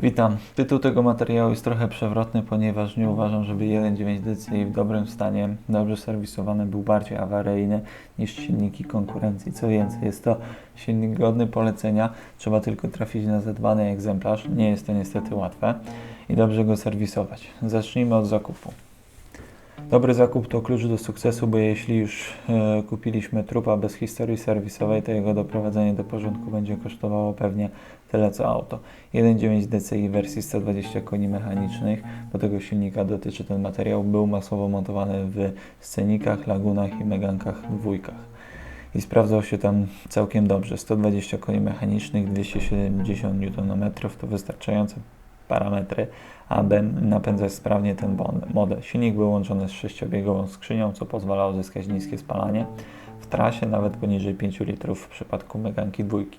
Witam. Tytuł tego materiału jest trochę przewrotny, ponieważ nie uważam, żeby 1.9 DCI w dobrym stanie, dobrze serwisowany był bardziej awaryjny niż silniki konkurencji. Co więcej, jest to silnik godny polecenia, trzeba tylko trafić na zadbany egzemplarz. Nie jest to niestety łatwe i dobrze go serwisować. Zacznijmy od zakupu. Dobry zakup to klucz do sukcesu, bo jeśli już e, kupiliśmy trupa bez historii serwisowej, to jego doprowadzenie do porządku będzie kosztowało pewnie tyle co auto. 1.9 DCI wersji 120 koni mechanicznych, bo tego silnika dotyczy ten materiał, był masowo montowany w scenikach, lagunach i megankach dwójkach. I sprawdzał się tam całkiem dobrze. 120 koni mechanicznych, 270 Nm to wystarczające parametry, aby napędzać sprawnie ten model. Silnik był łączony z sześciobiegową skrzynią, co pozwalało uzyskać niskie spalanie w trasie, nawet poniżej 5 litrów w przypadku Meganki dwójki.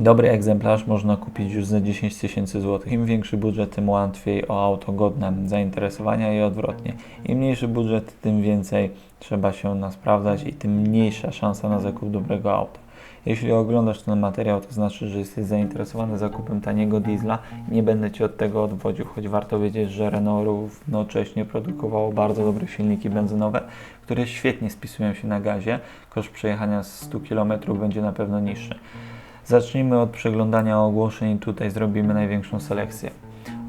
Dobry egzemplarz można kupić już za 10 tysięcy złotych. Im większy budżet, tym łatwiej o auto godne zainteresowania i odwrotnie. Im mniejszy budżet, tym więcej trzeba się nasprawdzać i tym mniejsza szansa na zakup dobrego auta. Jeśli oglądasz ten materiał, to znaczy, że jesteś zainteresowany zakupem taniego diesla nie będę Ci od tego odwodził, choć warto wiedzieć, że Renault równocześnie produkowało bardzo dobre silniki benzynowe, które świetnie spisują się na gazie. Koszt przejechania 100 km będzie na pewno niższy. Zacznijmy od przeglądania ogłoszeń i tutaj zrobimy największą selekcję.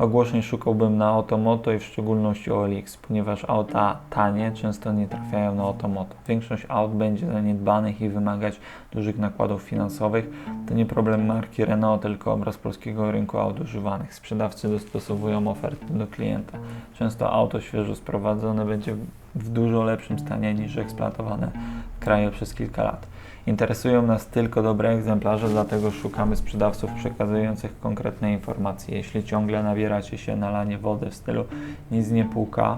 Ogłoszeń szukałbym na Automoto i w szczególności OLX, ponieważ auta tanie często nie trafiają na Automoto. Większość aut będzie zaniedbanych i wymagać dużych nakładów finansowych. To nie problem marki Renault, tylko obraz polskiego rynku aut używanych. Sprzedawcy dostosowują oferty do klienta. Często auto świeżo sprowadzone będzie w dużo lepszym stanie niż eksploatowane w kraju przez kilka lat. Interesują nas tylko dobre egzemplarze, dlatego szukamy sprzedawców przekazujących konkretne informacje. Jeśli ciągle nabieracie się na lanie wody w stylu nic nie puka,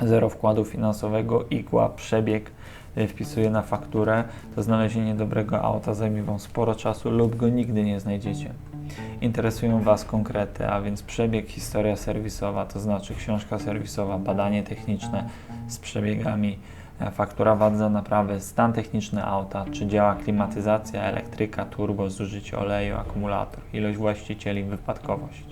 zero wkładu finansowego, igła, przebieg, y, wpisuje na fakturę, to znalezienie dobrego auta zajmie Wam sporo czasu lub go nigdy nie znajdziecie. Interesują Was konkrety, a więc przebieg, historia serwisowa, to znaczy książka serwisowa, badanie techniczne z przebiegami, faktura VAT za naprawę, stan techniczny auta, czy działa klimatyzacja, elektryka, turbo, zużycie oleju, akumulator, ilość właścicieli, wypadkowość.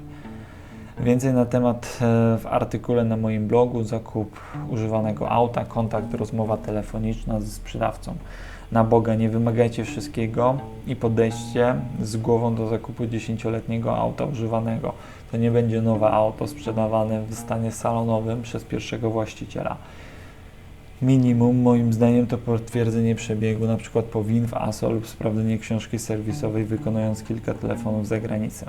Więcej na temat e, w artykule na moim blogu, zakup używanego auta, kontakt, rozmowa telefoniczna ze sprzedawcą. Na Boga nie wymagajcie wszystkiego i podejście z głową do zakupu 10-letniego auta używanego. To nie będzie nowe auto sprzedawane w stanie salonowym przez pierwszego właściciela minimum moim zdaniem to potwierdzenie przebiegu, na przykład po WIN w ASO lub sprawdzenie książki serwisowej wykonując kilka telefonów za granicę.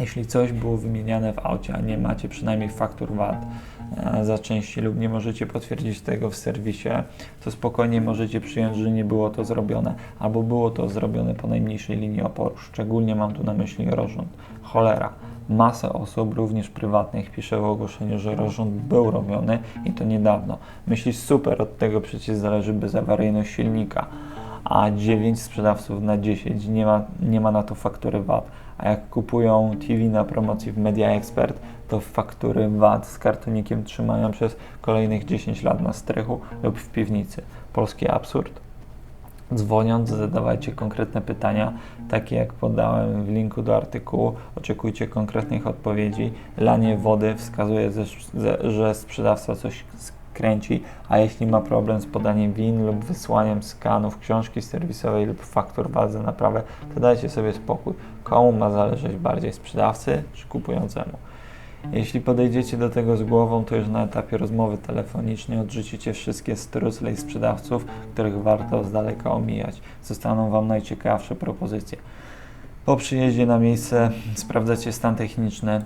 Jeśli coś było wymieniane w aucie, a nie macie przynajmniej faktur VAT e, za części lub nie możecie potwierdzić tego w serwisie, to spokojnie możecie przyjąć, że nie było to zrobione, albo było to zrobione po najmniejszej linii oporu. Szczególnie mam tu na myśli rozrząd. Cholera Masa osób, również prywatnych, pisze w ogłoszeniu, że rozrząd był robiony i to niedawno. Myślisz, super, od tego przecież zależy bezawaryjność silnika, a 9 sprzedawców na 10 nie ma, nie ma na to faktury VAT. A jak kupują TV na promocji w Media Expert, to faktury VAT z kartonikiem trzymają przez kolejnych 10 lat na strychu lub w piwnicy. Polski absurd. Dzwoniąc, zadawajcie konkretne pytania, takie jak podałem w linku do artykułu. Oczekujcie konkretnych odpowiedzi. Lanie wody wskazuje, że sprzedawca coś kręci, a jeśli ma problem z podaniem win lub wysłaniem skanów książki serwisowej lub faktur VAT za naprawę, to dajcie sobie spokój. Komu ma zależeć bardziej sprzedawcy czy kupującemu? Jeśli podejdziecie do tego z głową, to już na etapie rozmowy telefonicznej odrzucicie wszystkie strusle i sprzedawców, których warto z daleka omijać. Zostaną Wam najciekawsze propozycje. Po przyjeździe na miejsce sprawdzacie stan techniczny.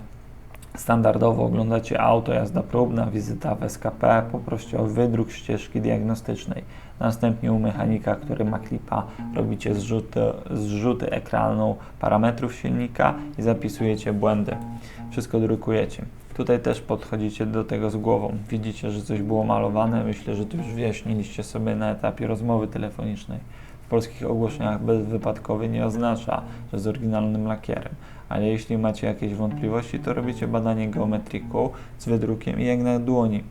Standardowo oglądacie auto, jazda próbna, wizyta w SKP, poproście o wydruk ścieżki diagnostycznej. Następnie u mechanika, który ma klipa, robicie zrzuty, zrzuty ekranu parametrów silnika i zapisujecie błędy wszystko drukujecie. Tutaj też podchodzicie do tego z głową. Widzicie, że coś było malowane, myślę, że to już wyjaśniliście sobie na etapie rozmowy telefonicznej. W polskich ogłoszeniach bezwypadkowy nie oznacza, że z oryginalnym lakierem, ale jeśli macie jakieś wątpliwości, to robicie badanie geometriką z wydrukiem i jak na dłoni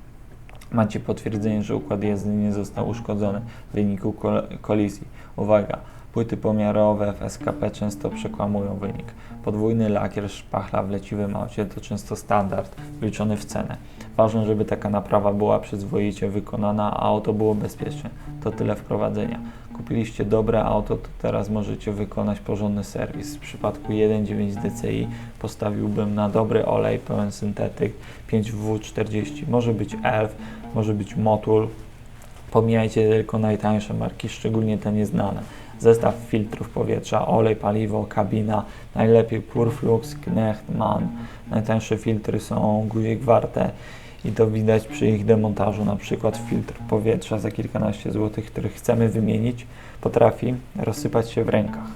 macie potwierdzenie, że układ jazdy nie został uszkodzony w wyniku kol kolizji. Uwaga, Płyty pomiarowe w SKP często przekłamują wynik. Podwójny lakier szpachla w leciwym aucie to często standard, wliczony w cenę. Ważne, żeby taka naprawa była przyzwoicie wykonana, a auto było bezpieczne. To tyle wprowadzenia. Kupiliście dobre auto, to teraz możecie wykonać porządny serwis. W przypadku 1.9 DCI postawiłbym na dobry olej pełen syntetyk 5W40. Może być ELF, może być Motul. Pomijajcie tylko najtańsze marki, szczególnie te nieznane. Zestaw filtrów powietrza, olej, paliwo, kabina, najlepiej Purflux, Knecht. Najtańsze filtry są guzik warte i to widać przy ich demontażu. Na przykład filtr powietrza za kilkanaście złotych, który chcemy wymienić, potrafi rozsypać się w rękach.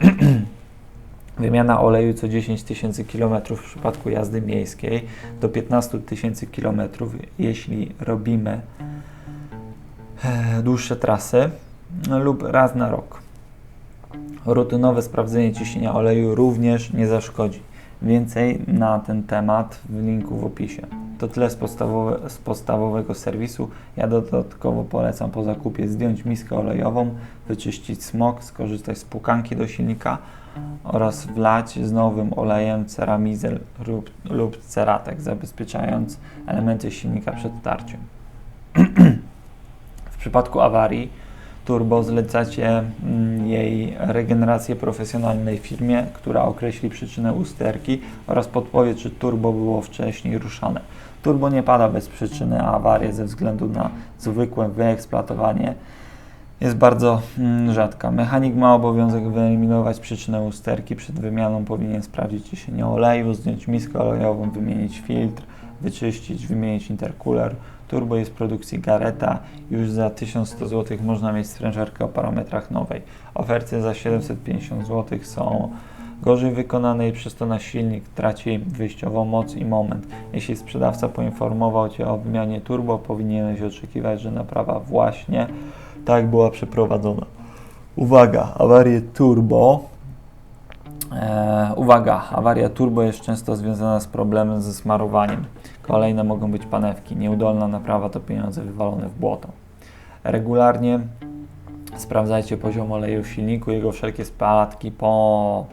Wymiana oleju co 10 tysięcy km w przypadku jazdy miejskiej do 15 tysięcy km, jeśli robimy e, dłuższe trasy lub raz na rok. Rutynowe sprawdzenie ciśnienia oleju również nie zaszkodzi. Więcej na ten temat w linku w opisie. To tyle z, podstawowe, z podstawowego serwisu. Ja dodatkowo polecam po zakupie zdjąć miskę olejową, wyczyścić smog, skorzystać z pukanki do silnika oraz wlać z nowym olejem ceramizel lub, lub ceratek, zabezpieczając elementy silnika przed tarciem. w przypadku awarii turbo zlecacie mm, jej regenerację profesjonalnej firmie, która określi przyczynę usterki oraz podpowie, czy turbo było wcześniej ruszane. Turbo nie pada bez przyczyny, a awaria ze względu na zwykłe wyeksploatowanie jest bardzo mm, rzadka. Mechanik ma obowiązek wyeliminować przyczynę usterki. Przed wymianą powinien sprawdzić ciśnienie oleju, zdjąć miskę olejową, wymienić filtr, wyczyścić, wymienić intercooler. Turbo jest produkcji Gareta. Już za 1100 zł można mieć sprężarkę o parametrach nowej. Oferty za 750 zł są gorzej wykonane i przez to nasz silnik traci wyjściową moc i moment. Jeśli sprzedawca poinformował Cię o wymianie turbo, powinieneś oczekiwać, że naprawa właśnie tak była przeprowadzona. Uwaga, awarię turbo. E, uwaga, awaria turbo jest często związana z problemem ze smarowaniem. Kolejne mogą być panewki. Nieudolna naprawa to pieniądze wywalone w błoto. Regularnie sprawdzajcie poziom oleju w silniku. Jego wszelkie spadki po,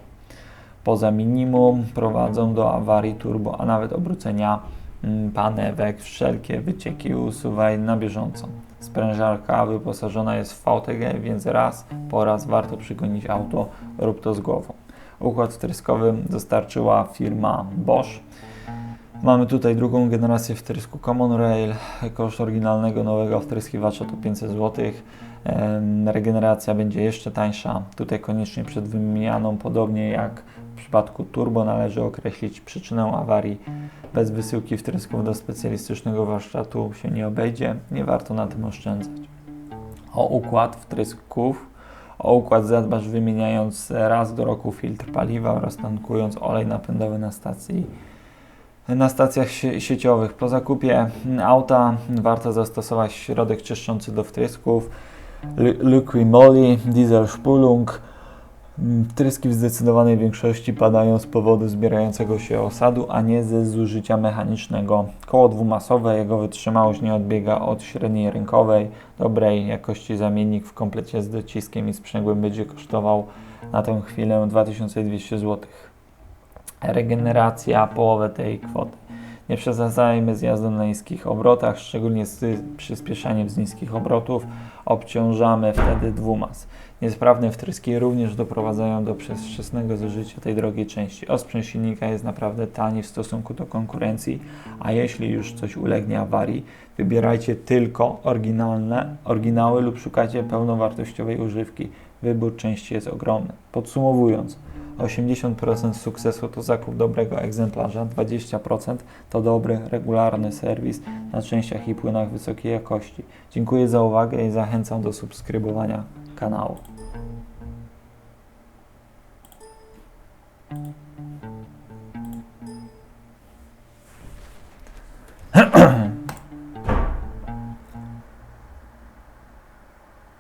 poza minimum prowadzą do awarii turbo, a nawet obrócenia mm, panewek. Wszelkie wycieki usuwaj na bieżąco. Sprężarka wyposażona jest w VTG, więc raz po raz warto przygonić auto, rób to z głową. Układ wtryskowy dostarczyła firma Bosch. Mamy tutaj drugą generację wtrysku Common Rail. Koszt oryginalnego nowego wtryskiwacza to 500 zł. Regeneracja będzie jeszcze tańsza. Tutaj koniecznie przed wymianą, podobnie jak w przypadku turbo, należy określić przyczynę awarii. Bez wysyłki wtrysków do specjalistycznego warsztatu się nie obejdzie. Nie warto na tym oszczędzać. O układ wtrysków o układ zadbasz wymieniając raz do roku filtr paliwa oraz tankując olej napędowy na stacji na stacjach sieciowych. Po zakupie auta warto zastosować środek czyszczący do wtrysków Liquimoli, Diesel Spulung. Wtryski w zdecydowanej większości padają z powodu zbierającego się osadu, a nie ze zużycia mechanicznego. Koło dwumasowe, jego wytrzymałość nie odbiega od średniej rynkowej. Dobrej jakości zamiennik w komplecie z dociskiem i sprzęgłem będzie kosztował na tę chwilę 2200 zł regeneracja połowę tej kwoty. Nie przesadzajmy z jazdą na niskich obrotach, szczególnie z przyspieszaniem z niskich obrotów. Obciążamy wtedy dwumas. Niesprawne wtryski również doprowadzają do przedwczesnego zużycia tej drogiej części. Osprzęt silnika jest naprawdę tani w stosunku do konkurencji, a jeśli już coś ulegnie awarii, wybierajcie tylko oryginalne, oryginały lub szukajcie pełnowartościowej używki. Wybór części jest ogromny. Podsumowując, 80% sukcesu to zakup dobrego egzemplarza, 20% to dobry, regularny serwis na częściach i płynach wysokiej jakości. Dziękuję za uwagę i zachęcam do subskrybowania kanału.